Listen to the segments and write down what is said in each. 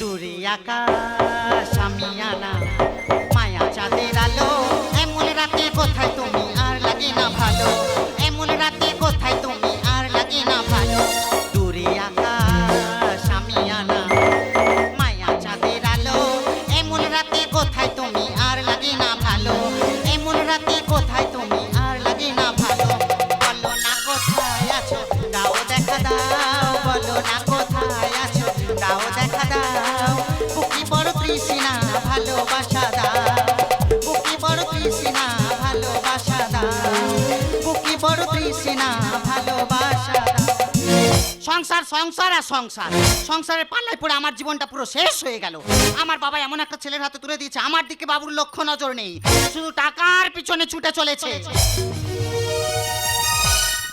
দূরে আকাশ আমি আনা মায়া চাঁদের আলো। এমন রাতে কোথায় তুমি? আর লাগে না ভালো। সংসার সংসার আর সংসার। সংসারের পাল্লায় পড়ে আমার জীবনটা পুরো শেষ হয়ে গেল। আমার বাবা এমন একটা ছেলের হাতে তুলে দিয়েছে, আমার দিকে বাবুর লক্ষ্য নজর নেই। শুধু টাকার পিছনে ছুটে চলেছে।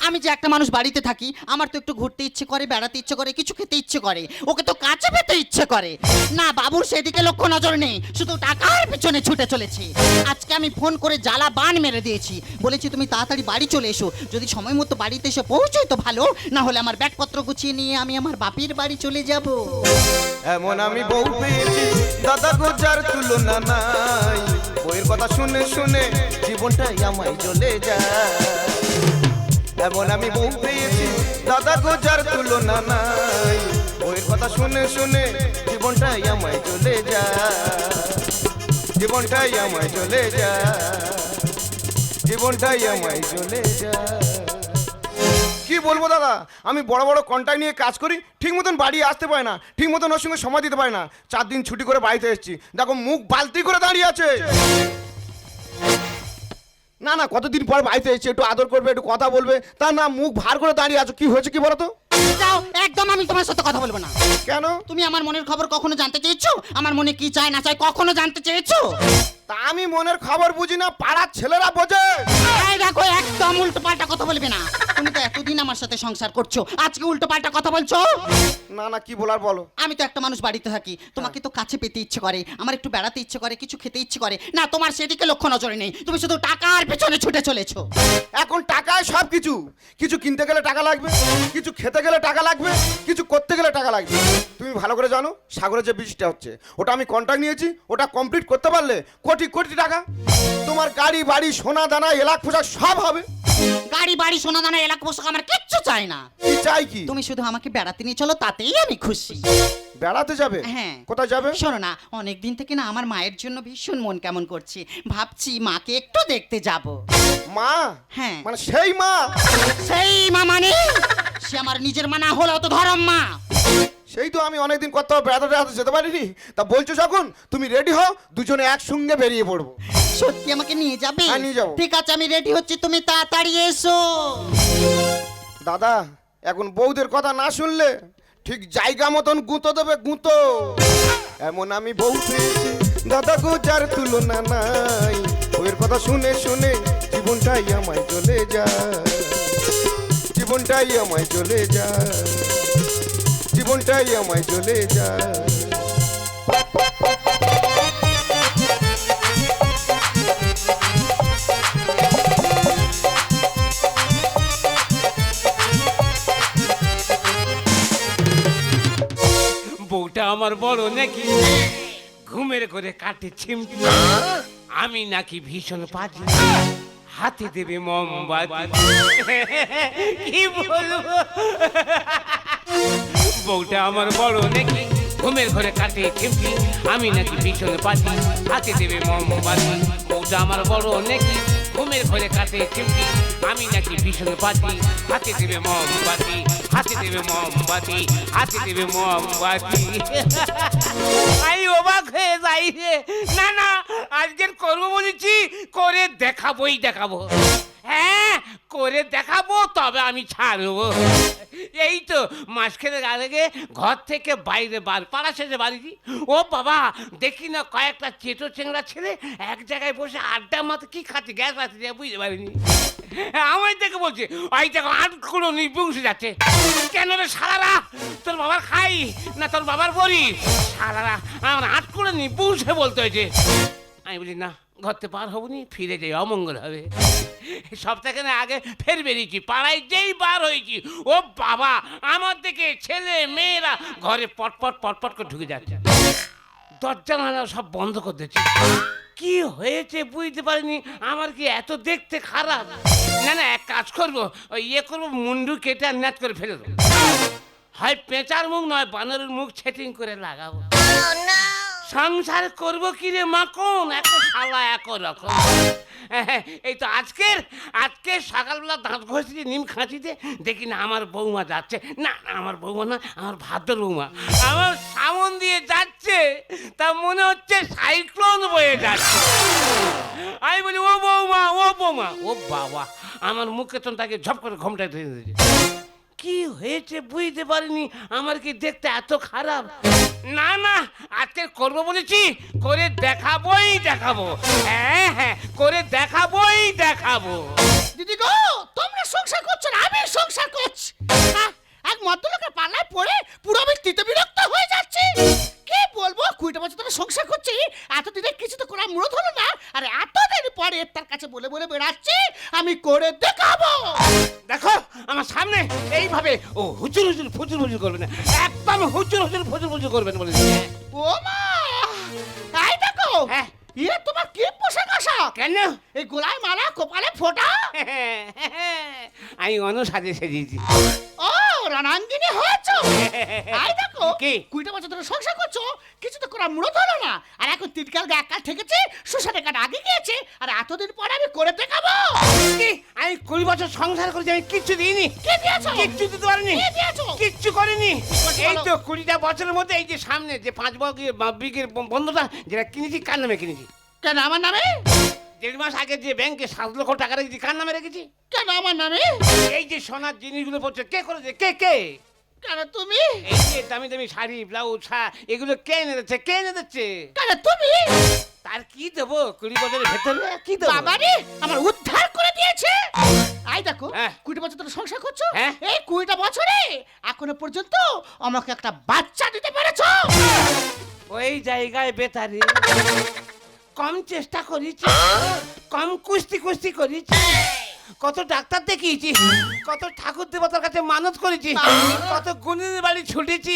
আমি যে একটা মানুষ বাড়িতে থাকি, আমার তো একটু ঘুরতে ইচ্ছে করে, বেড়াতে ইচ্ছে করে, কিছু খেতে ইচ্ছে করে। ওকে তো কাছে পেতে ইচ্ছে করে। না, বাবুর সেদিকে লক্ষ্য নজর নেই, শুধু টাকার পিছনে ছুটে চলেছে। আজকে আমি ফোন করে জ্বালা বান মেরে দিয়েছি। বলেছি, তুমি তাড়াতাড়ি বাড়ি চলে এসো। যদি সময় মতো বাড়িতে এসে পৌঁছোই তো ভালো, না হলে আমার ব্যাগপত্র গুছিয়ে নিয়ে আমি আমার বাপির বাড়ি চলে যাব। এমন আমি বউ পেয়েছি, দাদা গোজার তুলনা নাই। বইয়ের কথা শুনে শুনে জীবনটাই আমায় চলে যায়। এমন আমি বউ পেয়েছি। দাদা গোজার তুলনা নাই। বইয়ের কথা শুনে শুনে জীবনটাই আমায় চলে যায়। জীবনটাই আমায় চলে যায়। জীবনটাই আমায় চলে যায়। কি বলব দাদা? আমি বড় বড় কন্ট্রাক্ট নিয়ে কাজ করি, ঠিক মতন বাড়ি আসতে পারে না, ঠিক মতন ওর সঙ্গে সময় দিতে পারে না। চার দিন ছুটি করে বাড়িতে এসেছি। দেখো, মুখ বালতি করে দাঁড়িয়ে আছে। না না কতদিন পর বাড়িতে এসেছে একটু আদর করবে একটু কথা বলবে তা না মুখ ভার করে দাঁড়িয়ে আছো কি হয়েছে কি বলো তো যাও একদম আমি তোমার সাথে কথা বলব না। কেন? তুমি আমার মনের খবর কখনো জানতে চেয়েছো? আমার মনে কি চায় না চায় কখনো জানতে চেয়েছো? তা আমি মনের খবর বুঝি না পাড়ার ছেলেরা বোঝে। এই দেখো একদম উল্টো পাল্টা কথা বলবে না। তুমি তো এতদিন আমার সাথে সংসার করছ। আজকে উল্টো পাল্টা কথা বলছো? না না কি বলার বলো? আমি তো একটা মানুষ বাড়িতে থাকি। তোমাকে তো কাছে পেতে ইচ্ছে করে আমার একটু বেড়াতে ইচ্ছে করে কিছু খেতে ইচ্ছে করে। না তোমার সেদিকে লক্ষ্য নজরে নেই। তুমি শুধু টাকার পেছনে ছুটে চলেছো। এখন টাকায় সব কিছু। কিছু কিনতে গেলে টাকা লাগবে কিছু খেতে গেলে টাকা লাগবে কিছু করতে গেলে টাকা লাগবে। তুমি ভালো করে জানো সাগরের যে বৃষ্টিটা হচ্ছে ওটা আমি কন্ট্রাক্ট নিয়েছি ওটা কমপ্লিট করতে পারলে কোটি কোটি কোটি টাকা। তোমার গাড়ি বাড়ি সোনা দানা এলাক পোশাক সব হবে। গাড়ি বাড়ি সোনা দানা এলাকা পোশাক আমার কিচ্ছু চাই না। কি চাই কি? তুমি শুধু আমাকে বেড়াতে নিয়ে চলো তাতেই আমি খুশি। বেড়াতে যাবে? হ্যাঁ। কোথায় যাবে? শোনো না অনেক দিন থেকে না আমার মায়ের জন্য ভীষণ মন কেমন করছি। ভাবছি মাকে একটু দেখতে যাব। মা? হ্যাঁ। মানে সেই মা? সেই মা মানে? সে আমার নিজের মা না হলেও তো ধরম মা। সেই তো আমি অনেকদিন কোথাও বেড়াতে বেড়াতে যেতে পারিনি। তা বলছো যখন তুমি রেডি হও দুজনে একসঙ্গে বেরিয়ে পড়ব। সত্যি আমাকে নিয়ে যাবে? হ্যাঁ, নিয়ে যাব। ঠিক আছে আমি রেডি হচ্ছি তুমি তাড়াতাড়ি এসো। দাদা এখন বউদের কথা না শুনলে ঠিক জায়গা মতন গুঁতো দেবে গুঁতো। এমন আমি বউ পেয়েছি দাদা গো যার তুলনা নাই। বউয়ের কথা শুনে শুনে জীবনটাই আমায় চলে যায়। জীবনটাই আমায় চলে যায়। জীবনটাই আমায় চলে বউটা আমার বড় নাকি? ঘুমের করে কাটে ছিমটি আমি নাকি ভীষণ পাজি। হাতে দেবে মোমবাতি। কি বলব? বউটা আমার বড় নাকি। ঘুমের ঘরে কাটে ছিমটি আমি নাকি ভীষণ পাজি হাতে দেবে মোমবাতি। বউটা আমার বড় নাকি, ঘুমের ঘরে কাটে চিমটি আমি নাকি ভীষণ পাতি, হাতে দেবে মোমবাতি, হাতে দেবে মোমবাতি, হাতে দেবে মোমবাতি। আমি অবাক হয়ে যাই না না, আজকের করব বলেছি, করে দেখাবোই দেখাবো। হ্যাঁ করে দেখাবো, তবে আমি ছাড়বো। এই তো মাসখানেক আগে ঘর থেকে বাইরে বার, পাড়া শেষে বাড়ি ও বাবা, দেখি না কয়েকটা চেটো চেংড়া ছেলে এক জায়গায় বসে আড্ডা মাথা কি খাচ্ছে, গ্যাস আছে বুঝতে পারিনি। আমার দেখে বলছে, ওই দেখো আটকুলো নিপুংসে যাচ্ছে। কেন রে সারারা তোর বাবার খাই না তোর বাবার বলি সারারা আমার আট আটকুলো নিপুংসে বলতে হয়েছে। আমি বলি, না ঘরতে পার হবনি, ফিরে যাই, অমঙ্গল হবে। সপ্তাহখানে আগে ফের বেরিয়েছি, পাড়ায় যেই বার হয়েছি, ও বাবা, আমার দিকে ছেলে, মেয়েরা ঘরে পটপট পটপট করে ঢুকে যাচ্ছে। দরজা জানালা সব বন্ধ করে দিচ্ছি। কি হয়েছে বুঝতে পারিনি, আমার কি এত দেখতে খারাপ? না না, এক কাজ করব, ওই ইয়ে করব, মুন্ডু কেটে আর ন্যাচ করে ফেলে দেবো। হয় পেঁচার মুখ, নয় বানরের মুখ ছেটিং করে লাগাবো। সংসার করব কি রে মাখন? এত শালা এক রকম। এই তো আজকের আজকে সকালবেলা দাঁত ঘষছি, নিম খাঁচিতে, দেখি না আমার বৌমা যাচ্ছে। না না, আমার বৌমা না, আমার ভাদ্র বৌমা। আমার সামন দিয়ে যাচ্ছে, তা মনে হচ্ছে সাইক্লোন বয়ে যাচ্ছে। আমি বলি, ও বৌমা ও বৌমা। ও বাবা, আমার মুখে তো তাকে ঝপ করে ঘমটায় ধরে দিয়েছে। কি হয়েছে বুঝতে পারিনি। আমার কি দেখতে এত খারাপ? না না, আজকে করব বলেছি, করে দেখাবোই দেখাবো। হ্যাঁ হ্যাঁ করে দেখাবোই দেখাবো। দিদি গো, তোমরা সংসার করছ না, আমি সংসার করছি। এক মদ্যলোকের পাল্লায় পড়ে পুরো আমি বিরক্ত হয়ে যাচ্ছি। কি বলব কুড়িটা বছর ধরে সংসার করছি এতদিনে কিছু তো করার মুরত হলো না আর এতদিন পরে তার কাছে বলে বলে বেড়াচ্ছি আমি করে দেখাবো। দেখো আমার সামনে এইভাবে ও হুচুর হুচুর ফুচুর ফুচুর করবে না একদম হুচুর হুচুর ফুচুর ফুচুর করবেন বলে ও মা! তাই দেখো হ্যাঁ। ইয়ে তোমার কি পোশাক আশাক? কেন? এই গোলায় মালা কপালে ফোটা? আমি অন্য সাজে সেজেছি। ও রণাঙ্গিনী হয়েছো? আই দেখো কি? কুড়িটা বছর ধরে সংসার করছ। কিছু তো করার মূলত হলো না। আর এখন তিনকাল গা একাল ঠেকেছে সুসানে কাটা আগে গিয়েছে আর এতদিন পরে আমি করে দেখাবো। কি? আমি কুড়ি বছর সংসার করেছি আমি কিচ্ছু দিইনি। কি দিয়েছ? কিচ্ছু দিতে পারিনি। কি দিয়েছ? কিচ্ছু করিনি। করতে এই বলো? তো কুড়িটা বছরের মধ্যে এই যে সামনে যে পাঁচ বিঘের বন্ধটা যেটা কিনেছি কার নামে কিনেছি? কেন আমার নামে? দেড় মাস আগে যে ব্যাংকে সাত লক্ষ টাকা রেখেছি কার নামে রেখেছি? কেন আমার নামে? এই যে সোনার জিনিসগুলো পড়ছে কে করেছে? কে কে? কেন তুমি? এই যে দামি দামি শাড়ি ব্লাউজ ছা এগুলো কে এনে দিচ্ছে? কে এনে দিচ্ছে? কেন তুমি? তার কি দেবো? কুড়ি বছরের ভেতরে কি দেবো? বাবারে আমার উদ্ধার করে দিয়েছে। আই দেখো হ্যাঁ। কুড়িটা বছর ধরে সংসার করছ? হ্যাঁ। এই কুড়িটা বছরে এখনও পর্যন্ত আমাকে একটা বাচ্চা দিতে পেরেছ। ওই জায়গায় বেতারে কম চেষ্টা করেছি কম কুস্তি কুস্তি করেছি। কত ডাক্তার দেখিয়েছি কত ঠাকুর দেবতার কাছে মানত করেছি কত গুণের বাড়ি ছুটেছি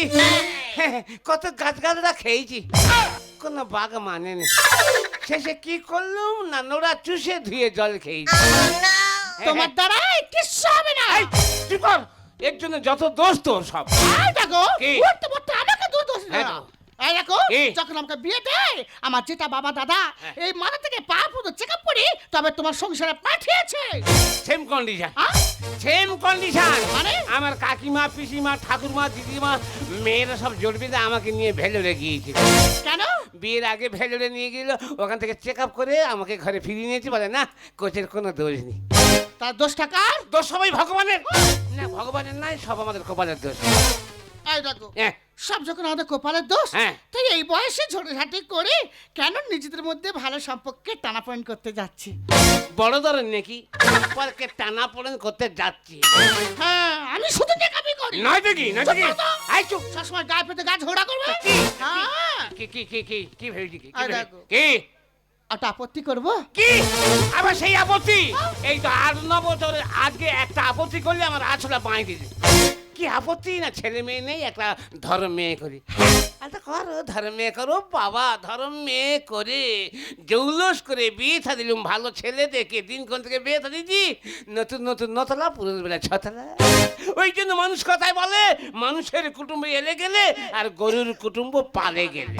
কত গাছ গাছরা খেয়েছি। কোনো বাঘ মানেনি। শেষে কি করলুম? না নোড়া চুষে ধুয়ে জল খেয়েছি। তোমার দ্বারা কিচ্ছু হবে না। চুপ এর জন্য যত দোষ তোর সব। দেখো আমাকে দোষ। এই দেখো যখন আমাকে বিয়ে দেয় আমার যেটা বাবা দাদা হ্যাঁ। এই মাথা থেকে পা পুরো চেক আপ করি তবে তোমার সংসারে পাঠিয়েছে। Same condition? সেম কন্ডিশন মানে? আমার কাকিমা পিসিমা ঠাকুরমা দিদিমা মেয়েরা সব জোট বেঁধে আমাকে নিয়ে ভেলোরে গিয়েছিল কেন? বিয়ের আগে ভেলোরে নিয়ে গেল ওখান থেকে চেক আপ করে আমাকে ঘরে ফিরিয়ে নিয়েছি বলে না কোচের কোনো দোষ নেই। তার দোষ টাকার দোষ সবাই ভগবানের। না ভগবানের নাই সব আমাদের কপালের দোষ। এই দেখো। হ্যাঁ। সব যখন আমাদের কপালের দোষ হ্যাঁ। তাই এই বয়সে ঝোড়ঝাটি করে কেন নিজেদের মধ্যে ভালো সম্পর্কে টানাপয়েন্ট করতে যাচ্ছি? বড় ধরেন নাকি? পরকে টানা পড়েন করতে যাচ্ছি। হ্যাঁ আমি শুধু টেকামি করি। নয় কি নয় চুপ করো তো। আই চুপ। সবসময় গায়ে পেতে গা ঝোড়া করবে? কি? হ্যাঁ। কি কি কি কি কি ভেবেছি কি কি আয় ভেবেছি? দেখো। কি? একটা আপত্তি করব? কি? আবার সেই আপত্তি? এই তো আট ন বছরের আজকে একটা আপত্তি করলে আমার আছলা বাঁই দিলে। কি আপত্তি? না, ছেলে মেয়ে নেই, একটা ধর্ম মেয়ে করি। আচ্ছা করো, ধর্ম করো, বাবা, ধর্ম মেয়ে করে জৌলস করে বিয়ে থা দিলুম। ভালো ছেলে দেখে দিন কোন থেকে বিয়ে থা দিদি নতুন নতুন, নতলা, পুরনো বেলা ছতলা। ওই জন্য মানুষ কথায় বলে, মানুষের কুটুম্ব এলে গেলে, আর গরুর কুটুম্ব পালে গেলে।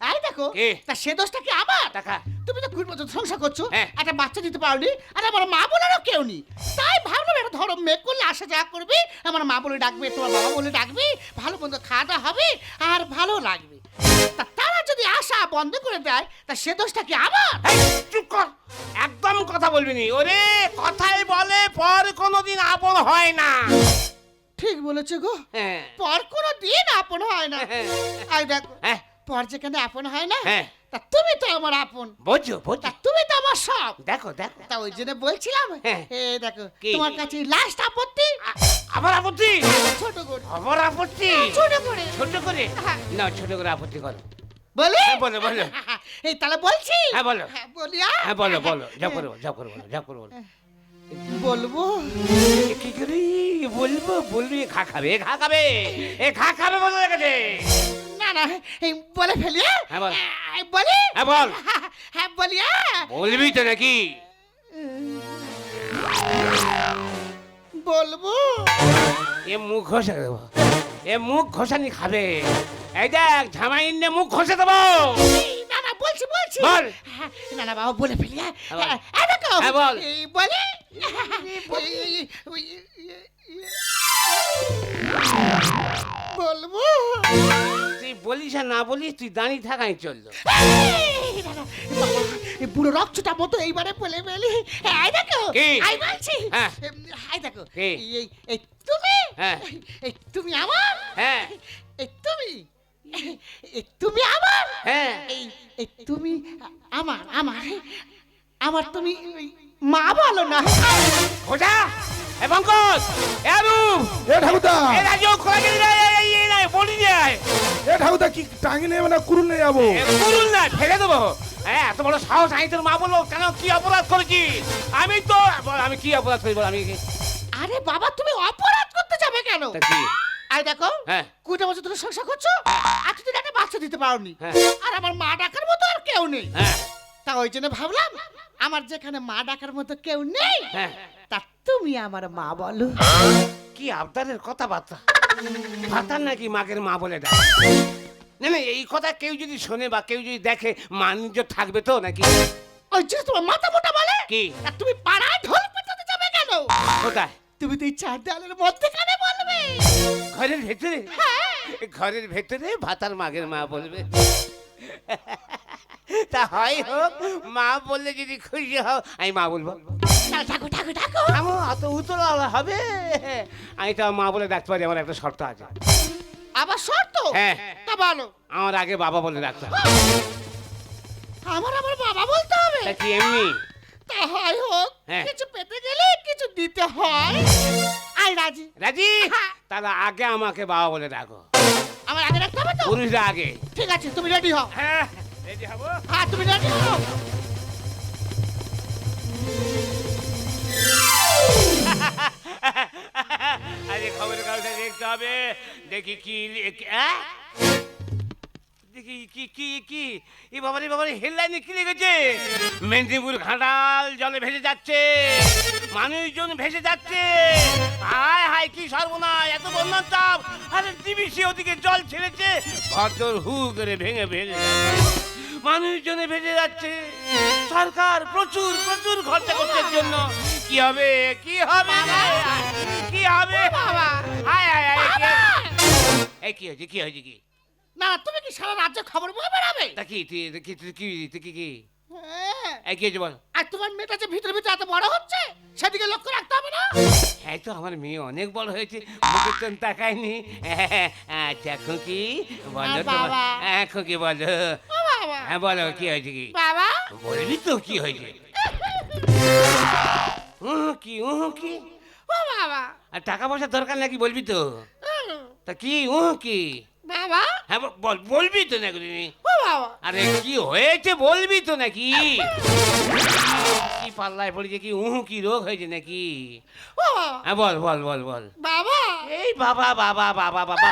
এই দেখো? তা সে দোষটা কি আমার? টাকা। তুমি তো কুড়ি বছর সংসার করছ। হ্যাঁ। একটা বাচ্চা দিতে পারোনি আর আমার মা বলারও কেউ নেই। তাই ভাবলাম একটা ধরো মেয়ে করলে আসা যা করবি আমার মা বলে ডাকবে তোমার বাবা বলে ডাকবি ভালো মন্দ খাওয়া দাওয়া হবে আর ভালো লাগবে। তা তারা যদি আসা বন্ধ করে দেয় তা সে দোষটা কি আমার? চুপ কর। একদম কথা বলবি নি। ওরে কথাই বলে পর কোনোদিন আপন হয় না। ঠিক বলেছে গো। হ্যাঁ। পর কোনো দিন আপন হয় না। আই দেখো হ্যাঁ, পর যেখানে আপন হয় না হ্যাঁ। তা তুমি তো আমার আপন। বোঝো তা বোঝো তুমি তো আমার সব। দেখো দেখো। তা ওই জন্য বলছিলাম হ্যাঁ। এ দেখো কি? তোমার কাছে লাস্ট আপত্তি? আবার আপত্তি? ছোট করে। আবার আপত্তি? ছোট করে। ছোট করে? হ্যাঁ। না ছোট করে আপত্তি করো। বলে? হ্যাঁ, বলো, বলো। এই তাহলে বলছি? হ্যাঁ, বলো। হ্যাঁ বলি? হ্যাঁ বলো বলো। যা করব যা করব যা করব বলব? কি করি? বলব বলবি খা খাবে খা খাবে এ খা খাবে বলে রেখেছে। না না এই বলে ফেলি হ্যাঁ, বল। এই বলি হ্যাঁ বল হ্যাঁ বলি আ? বলবি তো নাকি বলব এ মুখ ঘষে দেবো এ মুখ ঘষানি খাবে এই দেখ ঝামাই নে মুখ ঘষে দেবো না না বলছি বলছি বল। হ্যাঁ, না না বাবা বলে ফেলি? হ্যাঁ, বল। হ্যাঁ, দেখো হ্যাঁ, বল। এই বলি বলব তুই বলিস আর না বলিস তুই দাঁড়িয়ে থাকাই চলল এই, এই বুড়ো রক্তটা মতো এইবারে বলে ফেলি। এই দেখো কি? আই বলছি। হ্যাঁ। দেখো কি? এই এই- এই তুমি? হ্যাঁ। এই তুমি আমার? হ্যাঁ। এই তুমি? এই তুমি আমার? হ্যাঁ। এই এই তুমি আমার আমার। আমার তুমি ওই মা বলো না। খোঁজা। এ পঙ্কজ এ রূপ এ ঠাকুরদা এ রাজু খোলা গেলি না এই নাই বলি যায় এ ঠাকুরদা কি টাঙি নেবে না কুরুল নিয়ে যাব? করুন না ফেলে দেবো। হ্যাঁ এত বড় সাহস আমি তোর মা বলব কেন কি অপরাধ করেছি আমি তো আমি কি অপরাধ করি বল আমি আরে বাবা তুমি অপরাধ করতে যাবে কেন? তা আই দেখো হ্যাঁ। কুড়িটা বছর ধরে সংসার করছ এতদিন একটা বাচ্চা দিতে পারোনি। হ্যাঁ। আর আমার মা ডাকার মতো আর কেউ নেই। হ্যাঁ। তা ওই জন্য ভাবলাম আমার যেখানে মা ডাকার মতো কেউ নেই হ্যাঁ। তা তুমি আমার মা বলো। কি আবদারের কথাবার্তা? ভাতার নাকি মাকের মা বলে ডাক? না না এই কথা কেউ যদি শোনে বা কেউ যদি দেখে মানিজ্য থাকবে তো নাকি? ওই তোমার মাথা মোটা বলে? কি? আর তুমি পাড়ায় ঢোল পেটাতে যাবে কেন? কোথায়? তুমি তো এই চার দেয়ালের মধ্যেখানে বলবে। ঘরের ভেতরে? হ্যাঁ। ঘরের ভেতরে ভাতার মাগের মা বলবে। তা হয় হোক মা বললে যদি খুশি হও আমি মা বলব। না, ডাকো ডাকো ডাকো আমার অত উতলা হবে। আমি তো মা বলে ডাকতে পারি আমার একটা শর্ত আছে। আবার শর্ত? হ্যাঁ। তা বলো। আমার আগে বাবা বলে ডাকতে হবে। আমার আমার বাবা বলতে হবে? তা কি এমনি? তা হয় হোক হ্যাঁ। কিছু পেতে গেলে কিছু দিতে হয়। আই রাজি। রাজি? হ্যাঁ। তাহলে আগে আমাকে বাবা বলে ডাকো। আমার আগে রাখতে হবে তো? পুরুষরা আগে। ঠিক আছে তুমি রেডি হও। হ্যাঁ রেডি হব। হ্যাঁ তুমি রেডি হও। আরে খবরের কাগজে দেখতে হবে। দেখি কি দেখি কি কি কি? এই বাবারে বাবারে কি লিখেছে মেদিনীপুর ঘাটাল জলে ভেসে যাচ্ছে। মানুষজন ভেসে যাচ্ছে। হায় হায়, কি সর্বনাশ, এত বন্যার চাপ। আরে ডিবিসি ওদিকে জল ছেড়েছে। ভদ্র হু করে ভেঙে ভেঙে। মানুষজনে ভেসে যাচ্ছে। সরকার প্রচুর প্রচুর খরচা করছে জন্য। কি হবে? কি হবে? কি হবে? বাবা। হায় হায় হায় কি এই কি হয়েছে? কি হয়েছে কি? না তুমি কি সারা রাজ্যে খবর বয়ে বেড়াবে? তা কি তুই কি তুই কি কি কি? হ্যাঁ। এই কি হয়েছে বল? আর তোমার মেয়েটা যে ভিতরে ভিতরে এত বড় হচ্ছে সেদিকে লক্ষ্য রাখতে হবে না? হ্যাঁ তো আমার মেয়ে অনেক বড় হয়েছে মুখের তো তাকায়নি। আচ্ছা খুকি বলো বাবা? হ্যাঁ খুকি বলো। বাবা। হ্যাঁ বলো কি হয়েছে কি? বাবা। বলবি তো কি হয়েছে? উহ, কি উহ কি? ও বাবা। আর টাকা পয়সার দরকার নাকি বলবি তো? তা কি উহ কি? বাবা। হ্যাঁ বল- বল বলবি তো নাকি তুমি? ও বাবা। আরে কি হয়েছে বলবি তো নাকি? কি পাল্লায় পড়েছে কি উহু কি রোগ হয়েছে নাকি? ও বাবা। হ্যাঁ বল বল বল বল। বাবা। এই বাবা বাবা বাবা বাবা।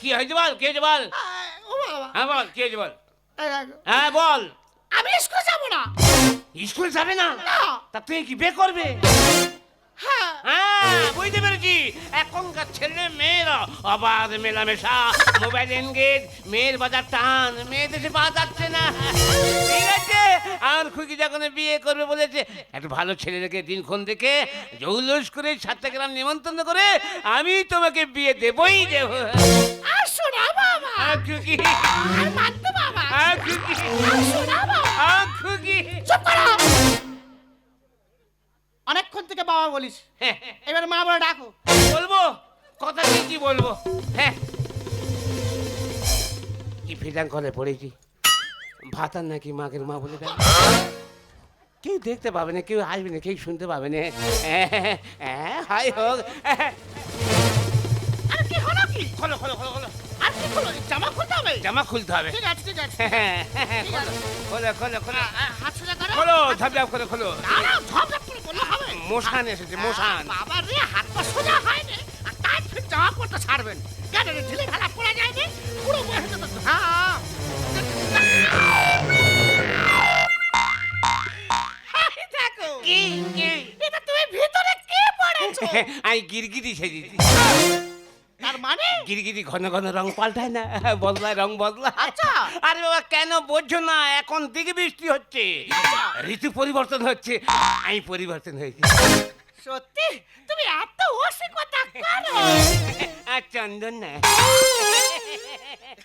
কি হয়েছে বল কি হয়েছে বল? ও বাবা। হ্যাঁ বল কি হয়েছে বল? হ্যাঁ বল। আমি স্কুলে যাব না। স্কুল যাবে না? তা তুই কি বে করবে? হ্যাঁ। হ্যাঁ বুঝতে পেরেছি। এখনকার ছেলে মেয়েরা অবাধ মেলামেশা মোবাইল এনগেজ মেয়ের বাজার টান মেয়ে দেশে পাওয়া যাচ্ছে না। ঠিক আছে আমার খুকি যখন বিয়ে করবে বলেছে একটা ভালো ছেলে রেখে দিনক্ষণ দেখে জৌলস করে সাতটা গ্রাম নিমন্ত্রণ করে আমি তোমাকে বিয়ে দেবই দেবো। আর শোনা বাবা। আ, খুকি? আর মানতে বাবা। আ, খুকি? আর শোনা বাবা চুপ করো। অনেকক্ষণ থেকে বাবা বলিস হ্যাঁ, এবার মা বলে ডাকো। বলব? কথা কি কি বলব? হ্যাঁ। কি ফিটাং করে পড়েছি ভাতার নাকি মাকের মা বলে দেয়? কেউ দেখতে পাবে না কেউ আসবে না কেউ শুনতে পাবে না। হ্যাঁ, হ্যাঁ, হাই হোক হ্যাঁ, আর কি হলো কি? খোলো খোলো খোলো খোলো। আর কি খোলো জামা খুলতে হবে? জামা খুলতে হবে। ঠিক আছে ঠিক আছে। ঠিক আছে। খোলো খোলো হাত সোজা করো। খোলো ঝাপঝাপ করে খোলো। দাঁড়াও ঝপঝপ করে বললে হবে। মশান এসেছে মশান। বাবা রে হাত পা সোজা হয়নি। আর টাইট ফিট জামা পড়তে ছাড়বেন। কেন রে ঢিলে ঢালা পড়া যায়নি? পুরো বসে তো হ্যাঁ। দেখো। কি এটা তুমি ভিতরে কে পড়েছো? আমি গিরগিরি সেজেছি। মানে? গিরগিরি ঘন ঘন রং পাল্টায় না বদলায় রং বদলা আচ্ছা। আরে বাবা কেন বোঝো না এখন দিকে বৃষ্টি হচ্ছে। ঋতু পরিবর্তন হচ্ছে আমি পরিবর্তন হয়েছি। সত্যি? তুমি এত অসিকতা করো আর চন্দন না।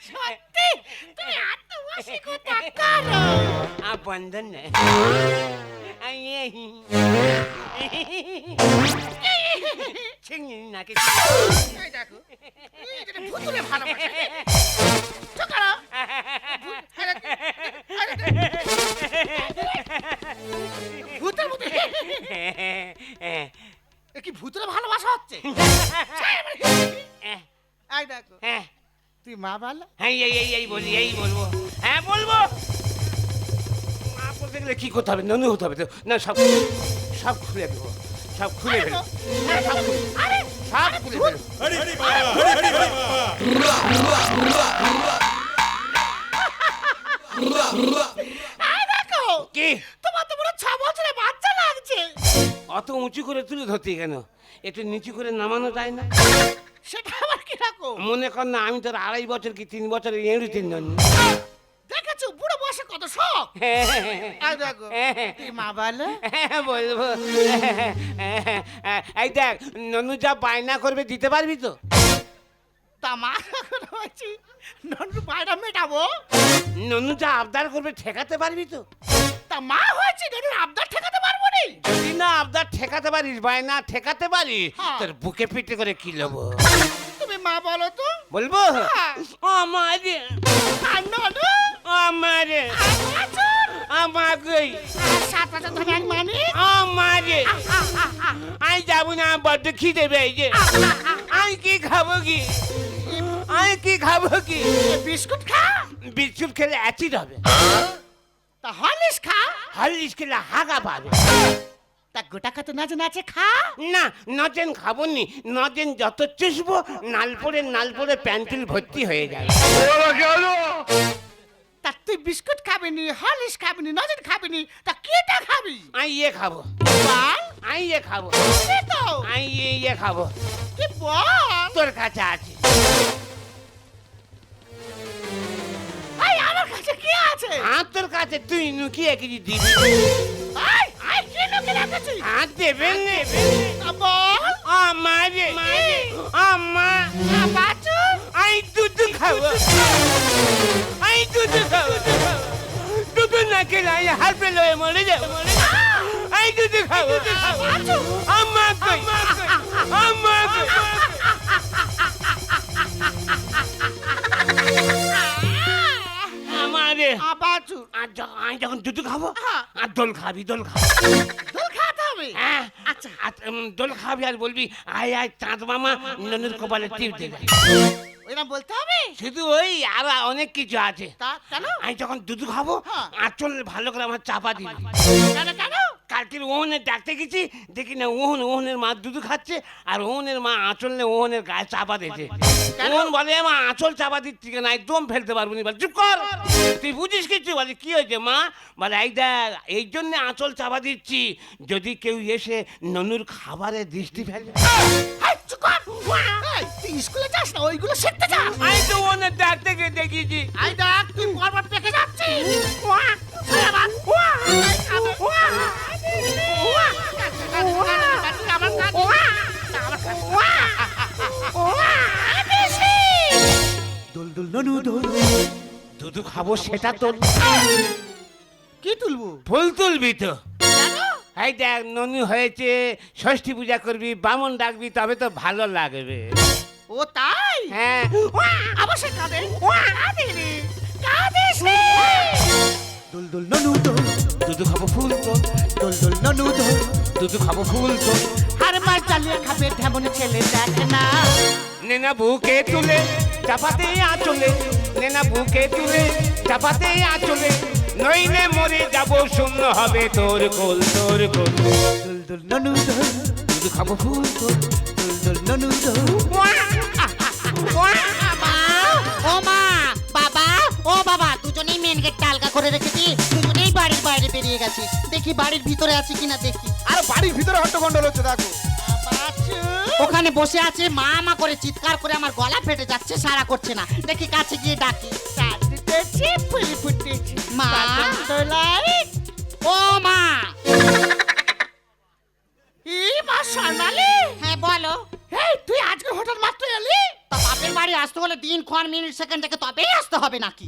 সত্যি? তুমি এত অসিকতা করো আর বন্ধন না। নাকি? দেখো ভুতুরে চুপ ভূতের ভালোবাসা হচ্ছে। এই দেখো। হ্যাঁ। তুই মা ভালো হ্যাঁ এই এই এই বলি এই বলব। হ্যাঁ বলব। মা বলতে গেলে কি করতে হবে? ননু হতে হবে তো। না সব সব খুলে দেবো। সব খুলে ফেলো সব খুলে- আরে সব খুলে ফেলো কি? অত উঁচু করে তুলে ধরতে কেন? একটু নিচু করে নামানো যায় না? সেটা আবার কি রকম মনে কর না আমি তোর আড়াই বছর কি তিন বছরের এড়িতে নন দেখেছ? বুড়ো বয়সে কত শখ। এই দেখো তুই মা ভালো হ্যাঁ, বলব। এই দেখ ননু যা বায়না করবে দিতে পারবি তো? তা মা হয়েছি নন্টু বাইরা মেটাবো? ননু যা আবদার করবে ঠেকাতে পারবি তো? তা মা হয়েছে নন্টুর আবদার ঠেকাতে পারব নি যদি না আবদার ঠেকাতে পারিস বায়না ঠেকাতে পারিস হ্যাঁ। তোর বুকে পিঠে করে কি লবো তুমি মা বলো তো। বলব? হ্যাঁ। আমার। আর নন্টু আমার। আমাকে। সাত বছর ধরে এক মানে? আমার। আমি যাব না বড্ড খিদে পেয়েছে। আমি কি খাব কি? আমি কি খাব কি? বিস্কুট খা। বিস্কুট খেলে অ্যাসিড হবে। তা হলিস খা। হরলিক্স খেলে হাগা পাবে। তা গোটা খাতে নাচে নাচে খা? না নজেন খাব নি নজেন যত চুষবো নালপরে নালপরে প্যান্টুল ভর্তি হয়ে যাবে। তা তুই বিস্কুট খাবি নি হলিস খাবি নি নজর খাবি নি তা কেটা খাবি? আমি ইয়ে খাব। বল। আমি ইয়ে খাব তো। আমি ইয়ে ইয়ে খাব। কি বল? তোর কাছে আছে। কাছে কি আছে? হাত তোর কাছে তুই লুকিয়ে কিছু দিবি? কি লোকে রেখেছি হাত দেবেন নেবে তা বল। আমারে আমার না বাছুর আমি দুধ খাব আমি দুধ খাব দুধ না খেলে আমি হাতে লয়ে মরে যাব আমি দুধ খাব আমাকে আমাকে আমারে আ বাছুর। আর আমি যখন দুধ খাব। আর দোল খাবি দোল খাবি। দোল খাওয়াতে হবে? হ্যাঁ। আচ্ছা। দোল খাবি আর বলবি আয় আয় চাঁদ মামা ননুর কপালে টিপ দেবে। ওইরকম বলতে হবে? শুধু ওই আর অনেক কিছু আছে। তা কেন? আমি যখন দুধ খাব হ্যাঁ। আঁচল ভালো করে আমার চাপা দিবি। কেন কেন? কালকের ওহনে ডাকতে গেছি দেখি না ওহন ওহনের মা দুধ খাচ্ছে আর ওহনের মা আঁচল নিয়ে ওহনের গায়ে চাপা দিয়েছে। কেন? ওহন বলে মা আঁচল চাপা দিচ্ছি কেন? একদম ফেলতে পারব না। বলে চুপ কর। তুই বুঝিস কিছু? বলে কি হয়েছে মা? বলে এই দেখ এই জন্য আঁচল চাপা দিচ্ছি। যদি কেউ এসে ননুর খাবারে দৃষ্টি ফেলে এই, কর। এই, তুই স্কুলে যাস না ওইগুলো শিখতে যা। আমি তো ওহনের ডাকতে গিয়ে দেখিয়েছি আই দেখ তুই পরপর পেকে যাচ্ছিস। ওয়া, এই আবার, ওয়া, এই কাঁদে, ওয়া, ওয়া, কাঁদে, কাঁদে, কাঁদে, আবার কাঁদে, ওয়া, ওয়া, ওয়া, বেশি। দোল দোল ননু দোল। দুধ খাব সেটা তোর। কি তুলবো? ফুল তুলবি তো। এই দেখ ননি হয়েছে ষষ্ঠী পূজা করবি বামন ডাকবি তবে তো ভালো লাগবে। ও তাই? হ্যাঁ। আবার সে কাঁদে। কাঁদে রে, কাঁদিস রে। দোল দোল ননু দোল। দুধ খাব ফুল তো। দোল দোল ননু দোল। দুধ খাব ফুল তো। আর মার চালিয়ে খাবে তেমন ছেলে দেখ না। নেনা বুকে তুলে চাপাতে আঁচলে। নেনা বুকে তুলে চাপাতে আঁচলে। নইলে মরে যাব শূন্য হবে তোর কোল তোর কোল। দুল দুল ননু দোল দুধ খাব ফুল তোল দুল দুল ননু দোল ও মা বাবা ও বাবা দুজনেই মেন গেটটা আলগা করে রেখেছি দুজনেই বাড়ির বাইরে বেরিয়ে গেছি। দেখি বাড়ির ভিতরে আছে কিনা দেখি। আর বাড়ির ভিতরে হট্টগন্ডল হচ্ছে দেখো। ওখানে বসে আছে মা মা করে চিৎকার করে আমার গলা ফেটে যাচ্ছে সারা করছে না। দেখি কাছে গিয়ে ডাকি। মা? ও মা! এই মা স্বর্ণালী হ্যাঁ বলো। এই তুই আজকে হঠাৎ মাত্র এলি? তা বাপের বাড়ি আসতে হলে দিন ক্ষণ মিনিট সেকেন্ড থেকে তবেই আসতে হবে নাকি?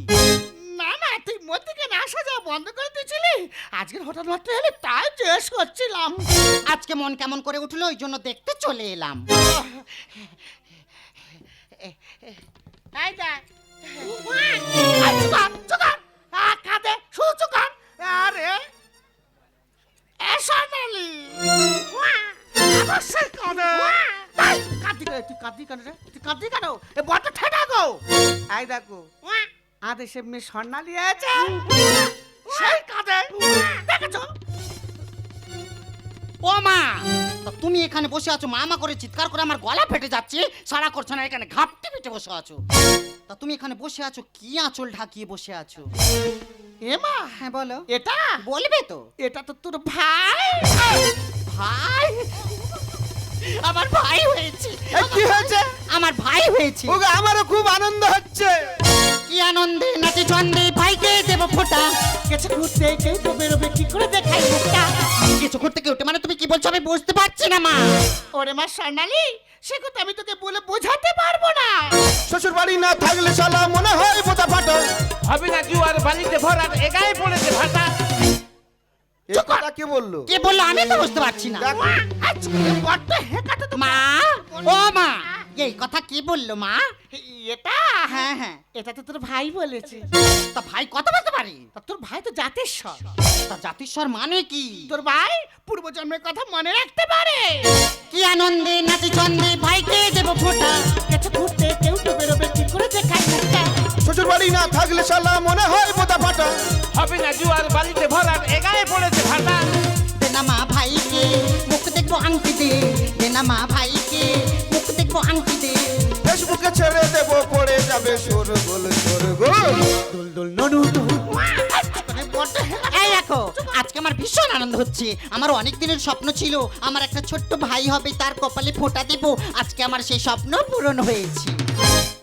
না না তুই মধ্যিখানে আসা যাওয়া বন্ধ করে দিয়েছিলি? আজকে হঠাৎ মাত্র এলি তাই জিজ্ঞেস করছিলাম। আজকে মন কেমন করে উঠল ওই জন্য দেখতে চলে এলাম। এই দেখ চুকান চুকান। চুকান। আরে স্বর্ণালী অবশ্যই কাঁদে। কাঁদি তুই কাঁদি কেন রে? তুই কাঁদি কেন? এ বড্ড ঠেটা গো। এই দেখো। আদেশে মেয়ে স্বর্ণালী আছে। সেই কাঁদে। দেখেছ? ও মা! তা তুমি এখানে বসে আছো মা মা করে চিৎকার করে আমার গলা ফেটে যাচ্ছে। সারা করছে না এখানে ঘাপটি পিটে বসে আছো। তা তুমি এখানে বসে আছো কি আঁচল ঢাকিয়ে বসে আছো? এ মা হ্যাঁ বলো। এটা? বলবে তো। এটা তো তোর ভাই। ভাই? আমার ভাই হয়েছে। কি হয়েছে? আমার ভাই হয়েছে। ওগো আমারও খুব আনন্দ হচ্ছে। কি আনন্দে নাচে চন্দে ভাইকে দেব ফোটা? গেছে ঘুরতে কেউ তো বেরোবে কি করে দেখাই মুখটা? কিছু করতে কেউ মানে তুমি কি বলছো? আমি বুঝতে পারছি না মা। ওরে মা স্বর্ণালী সে কথা আমি তোকে বলে বোঝাতে পারব না। শ্বশুর বাড়ি না থাকলে শালা মনে হয় বোঝা ফাটো হবে না জুয়ার বালিতে ভরার এগায়ে পড়েছে ভাষা। এই কথা কে বলল? কে বলল? আমি তো বুঝতে পারছি না। মা ও মা। এই কথা কি বলল মা? এটা? হ্যাঁ হ্যাঁ। এটা তো তোর ভাই বলেছে। তা ভাই কথা বলতে পারি? তা তোর ভাই তো জাতেশ্বর তা জাতিস্বর মানে কি? তোর ভাই পূর্বজন্মের কথা মনে রাখতে পারে। কি আনন্দে নাচে চন্দে ভাইকে দেব ফোটা। গেছে ঘুরতে কেউ তো বেরোবে কি করে দেখাই মুখটা। শ্বশুর বাড়ি না থাকলে শালা মনে হয় বোঝা ফাটো হবে না জুয়ার বালিতে ভরার এগায়ে পড়েছে যাবে সর গোল সর গোল। দুল দুল, ননু এই দেখো, আজকে আমার ভীষণ আনন্দ হচ্ছে। আমার অনেক দিনের স্বপ্ন ছিল, আমার একটা ছোট্ট ভাই হবে, তার কপালে ফোঁটা দেব। আজকে আমার সেই স্বপ্ন পূরণ হয়েছে।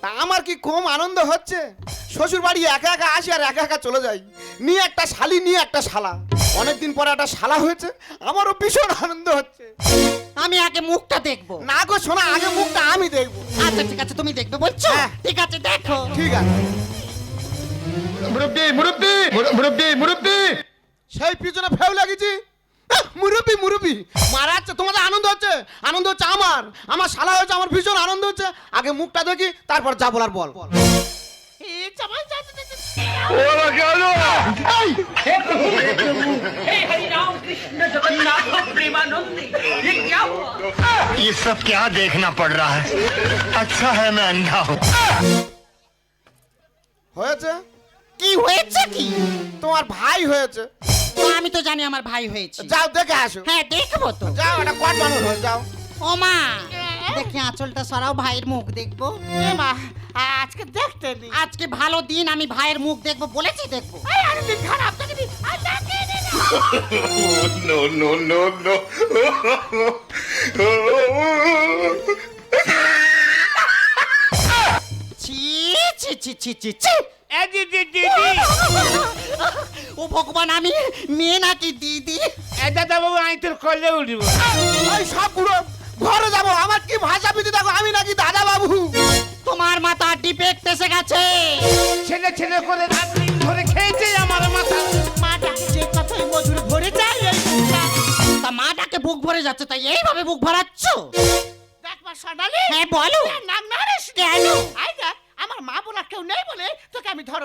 তা আমার কি কম আনন্দ হচ্ছে? শ্বশুর বাড়ি একা একা আসি আর একা একা চলে যাই। নিয়ে একটা শালি নিয়ে একটা শালা। অনেকদিন পরে একটা শালা হয়েছে আমারও ভীষণ আনন্দ হচ্ছে। আমি আগে মুখটা দেখব। না গো শোনা আগে মুখটা আমি দেখব। আচ্ছা ঠিক আছে তুমি দেখবে বলছো? হ্যাঁ। ঠিক আছে দেখো। ঠিক আছে। মুরব্বি মুরব্বি মুরব্বি মুরব্বি। সেই পিছনে ফেউ লাগিয়েছি। মুরব্বি মুরব্বি মারা যাচ্ছে তোমাদের আনন্দ হচ্ছে আনন্দ হচ্ছে আমার আমার শালা হয়েছে আমার ভীষণ আনন্দ হচ্ছে আগে মুখটা দেখি তারপর যা বলার বল এই জামাই যাতে যাতে ওরা গেল ये सब क्या देखना पड़ रहा है अच्छा है मैं अंधा हूँ হয়েছে কি হয়েছে কি তোমার ভাই হয়েছে তো আমি তো জানি আমার ভাই হয়েছে। যাও দেখে আসো। হ্যাঁ দেখব তো। যাও এটা কট মানুষ হয়ে যাও। ও মা হ্যাঁ? দেখি আঁচলটা সরাও ভাইয়ের মুখ দেখব। এ মা আজকে দেখতে নি আজকে ভালো দিন আমি ভাইয়ের মুখ দেখব বলেছি দেখব। এই আরে দিন খারাপ তোকে দিন আর তাকে দিন নো। নো নো নো ছি ছি ছি ছি ছি। দিদি দিদি। ও ভগবান আমি মেয়ে নাকি দিদি? দাদা বাবু আমি তোর কলে উঠব। সব পুরো ঘরে যাব। আমার কি ভাষা বিধি দেখো আমি নাকি দাদা বাবু। তোমার মাথা ডিফেক্ট এসে গেছে। ছেলে ছেলে করে রাত দিন ধরে খেয়েছে আমার মাথা। মা ডাকে যে কথাই ভরে যায় এই তা মাটাকে বুক ভরে যাচ্ছে তাই এইভাবে বুক ভরাচ্ছ? দেখ মা সোনালি হ্যাঁ বলো। নাম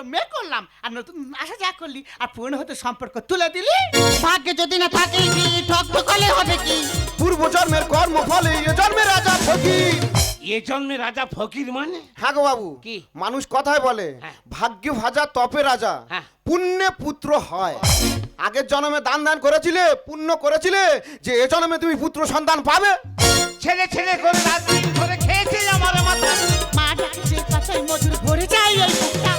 আমি মেয়ে করলাম আর নতুন আসা যা করলি আর পুরনো হতে সম্পর্ক তুলে দিলি? ভাগ্যে যদি না থাকে কি ঠক ঠকালে হবে কি? পূর্ব জন্মের কর্ম ফলে এ জন্মের রাজা ফকির। এ জন্মে রাজা ফকির মানে? হ্যাঁ গো বাবু কি? মানুষ কথায় বলে হ্যাঁ। ভাগ্য ভাজা তপে রাজা হ্যাঁ। পুণ্যে পুত্র হয়। আগের জন্মে দান দান করেছিলে পুণ্য করেছিলে যে এ জন্মে তুমি পুত্র সন্তান পাবে। ছেলে ছেলে করে রাত দিন করে খেয়েছে আমার মাথা মা ডাকছে পাতায় মধুর ভরে যায় ওই বুকটা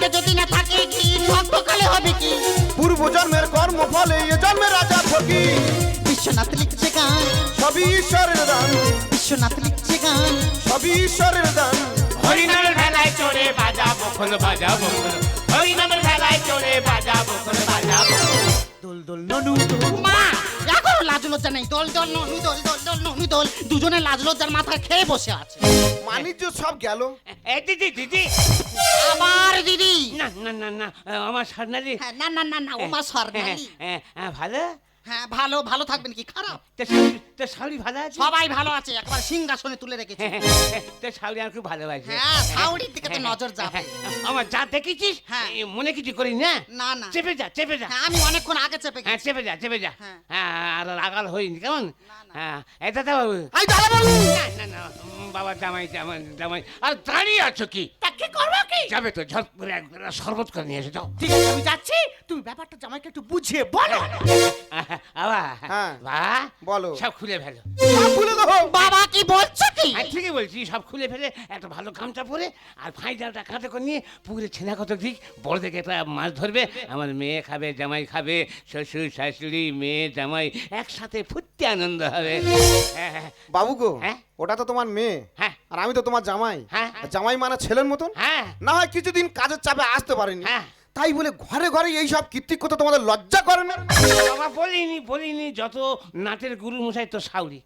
ভাগ্যে যদি না থাকে কি? ভক্তকালে হবে কি? পূর্ব জন্মের কর্ম ফলে এ জন্মে রাজা ফকির। বিশ্বনাথ লিখছে গান। সবই ঈশ্বরের দান। বিশ্বনাথ লিখছে গান। সবই ঈশ্বরের দান। হরিনামের ভেলায় চড়ে বাজাবো খোল বাজাবো খোল হরিনামের ভেলায় চড়ে বাজাবো খোল বাজাবো লাজ লজ্জা নেই। দল দল ননু দল দল দল ননু দল। দুজনে লাজ লজ্জার মাথায় খেয়ে বসে আছে। মানিজ্য সব গেল। এ দিদি দিদি। আমার দিদি? না না না না আমার সারনালি হ্যাঁ, না না না না ও মা সরকারি ভালো? হ্যাঁ ভালো ভালো থাকবেন কি? খারাপ? তো ভালো আছে? সবাই ভালো আছে একবার সিংহাসনে তুলে রেখেছে। তো শাড়ি আর খুব ভালোবাসে হ্যাঁ সাউরির দিকে তো নজর যাবে। আমার যা দেখেছিস হ্যাঁ। মনে কিছু করি না? না না। চেপে যা চেপে যা। হ্যাঁ, আমি অনেকক্ষণ আগে চেপে হ্যাঁ চেপে যা চেপে যা। হ্যাঁ। হ্যাঁ আর রাগাল হয়নি কেমন। হ্যাঁ এই দাদা বাবু। আই দাদা বাবু! না না বাবা জামাই জামাই জামাই আর দাঁড়িয়ে আছো কি? তা কি করব কি? যাবে তো ঝট করে এক শরবত করে নিয়ে এসে যাও। ঠিক আছে আমি যাচ্ছি তুমি ব্যাপারটা জামাইকে একটু বুঝিয়ে বলো আবা হ্যাঁ। বা বলো। সব খুলে ফেলো সব দেবো বাবা কি বলছো কি আর ঠিকই বলছি সব খুলে ফেলে একটা ভালো গামছা পরে আর ভাই ডালটা কাঁধে করে নিয়ে পুকুরে ছেনা কত দিক বড় দেখে একটা মাছ ধরবে আমার মেয়ে খাবে জামাই খাবে শ্বশুর শাশুড়ি মেয়ে জামাই একসাথে ফুর্তি আনন্দ হবে হ্যাঁ, হ্যাঁ, বাবু গো হ্যাঁ? ওটা তো তোমার মেয়ে হ্যাঁ। আর আমি তো তোমার জামাই হ্যাঁ। জামাই মানে ছেলের মতন হ্যাঁ না হয় কিছুদিন কাজের চাপে আসতে পারেনি হ্যাঁ। তাই বলে ঘরে ঘরে এই সব কীর্তি করতে তোমাদের লজ্জা করে না? বাবা বলিনি বলিনি যত নাটের গুরু মশাই তো সাউরি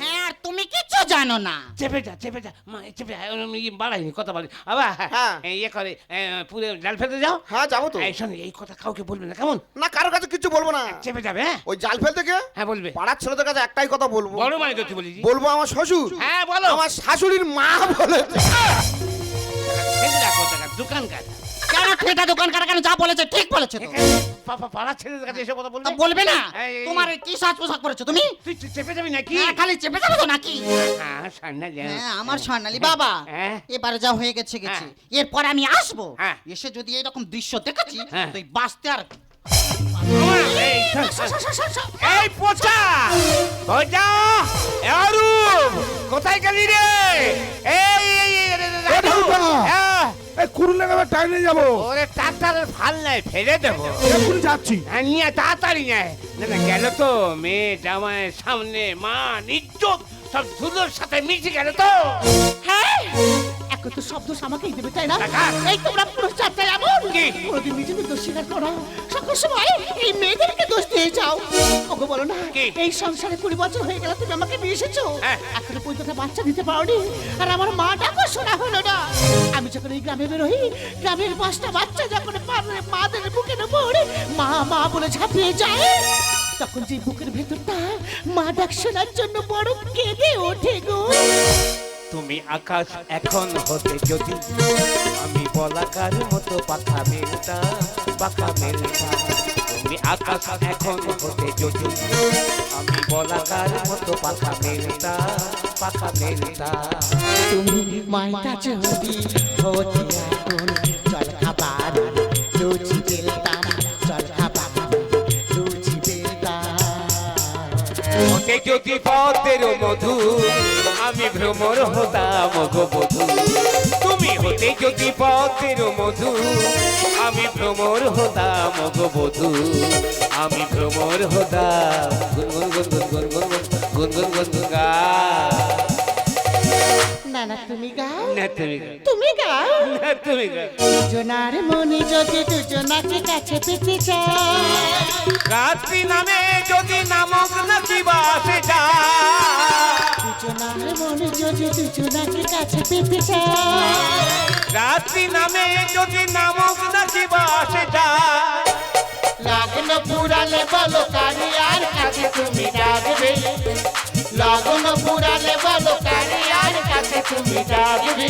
হ্যাঁ আর তুমি কিচ্ছু জানো না। চেপে যা চেপে যা মা এই চেপে যা, আমি বাড়াইনি কথা বলি। আবার হ্যাঁ। ইয়ে করে এ, পুরে জাল ফেলতে যাও। হ্যাঁ যাব তো। এই শোন এই কথা কাউকে বলবে না কেমন? না কারোর কাছে কিছু বলব না। চেপে যাবে হ্যাঁ? ওই জাল ফেলতে গিয়ে হ্যাঁ বলবে। পাড়ার ছেলেদের কাছে একটাই কথা বলব। বড় মানে তুই বলেছি। বলব আমার শ্বশুর। হ্যাঁ বলো। আমার শাশুড়ির মা রাখো টাকা দোকান কাটা কেন ঠেটা দোকান কাটা কেন যা বলেছে ঠিক বলেছে তো। পাপা পাড়ার ছেলেদের কাছে এসব কথা বলবে? তা বলবে না? এই, এই, তোমার কি সাজ পোশাক পরেছো তুমি? তুই চেপে যাবি নাকি? হ্যাঁ, খালি চেপে যাবে তো নাকি? হ্যাঁ সান্না যা হ্যাঁ আমার স্বর্ণালী বাবা। হ্যাঁ। এবারে যা হয়ে গেছে গেছে। হ্যাঁ। এরপরে আমি আসব। হ্যাঁ। এসে যদি এরকম দৃশ্য দেখেছি হ্যাঁ। তুই বাঁচতে আর এই, শোন, শোন, শোন। এই পচা! পচা! আরু কোথায় গেলি রে? এই এই, এই, রে, রে, রে, এ ঠাকুরদা! হ্যাঁ, এই কুরুল লাগাবে টাইনে যাব। ওরে ট্রাক্টরের ফাল নাই ফেলে দেবো। এখন যাচ্ছি। নিয়ে তাড়াতাড়ি নেয়। না না গেল তো মেয়ে জামায় সামনে মা নিজ্জত সব ধুলোর সাথে মিশে গেল তো। হ্যাঁ এখন তো শব্দ আমাকেই দেবে তাই না? এই তোমরা পুরো চারটা এমন? কোনোদিন নিজেদের দোষ স্বীকার করো। সকল সময় এই মেয়েদেরকে দোষ দিয়ে যাও। ওকে বলো না? এই সংসারে কুড়ি বছর হয়ে গেল তুমি আমাকে নিয়ে এসেছ? হ্যাঁ। এখনও পর্যন্ত বাচ্চা দিতে পারোনি। আর আমার মা ডাকো শোনা হলো না। আমি যখন এই গ্রামে বেরোই গ্রামের পাঁচটা বাচ্চা যখন মাদের বুকে পড়ে মা মা বলে ঝাঁপিয়ে যায়। তখন যে বুকের ভেতরটা মা ডাক শোনার জন্য বড় কেঁদে ওঠে গো। তুমি আকাশ এখন হতে যদি আমি বলাকার মতো পাখা মেলতা পাখা মেলতা। তুমি আকাশ এখন হতে যদি আমি বলাকার মতো পাখা মেলতা পাখা মেলতা। তুমি মাইটা যদি হতে এখন চল খাবার লুচি বেলতাম চল খাবার লুচি বেলতাম ওকে যদি পথের মধু আমি ভ্রমর হতাম গোবধু তুমি হতে যদি পথের মধু আমি ভ্রমর হতাম গোবধু আমি ভ্রমর হতাম গুনগুন গুনগুন গুনগুন গুনগুন গুনগুন গা না না তুমি গাও। না তুমি গেল তুমি গাও। না তুমি গেল দুজনার মনে যদি দুজনাকে কাছে পেতে চায় রাত্রি নামে যদি নামক নাকি বাসে যায়। দুজনার মনে যদি দুজনাকে কাছে পেতে চায় রাত্রি নামে যদি নামক নাকি বাসে যায়। লাগন পুরালে বলো কারি আর কাছে তুমি ডাকবে। লাগন পুরালে বলো কারি আর কাছে তুমি ডাকবে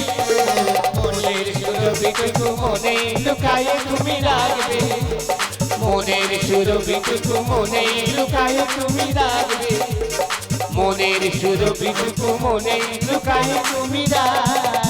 মনের সুরভিটুকু মনে লুকায় তুমি রাখবে মনের সুরভিটুকু মনে লুকায় তুমি রাখবে মনের সুরভিটুকু মনে লুকায় তুমি রাখ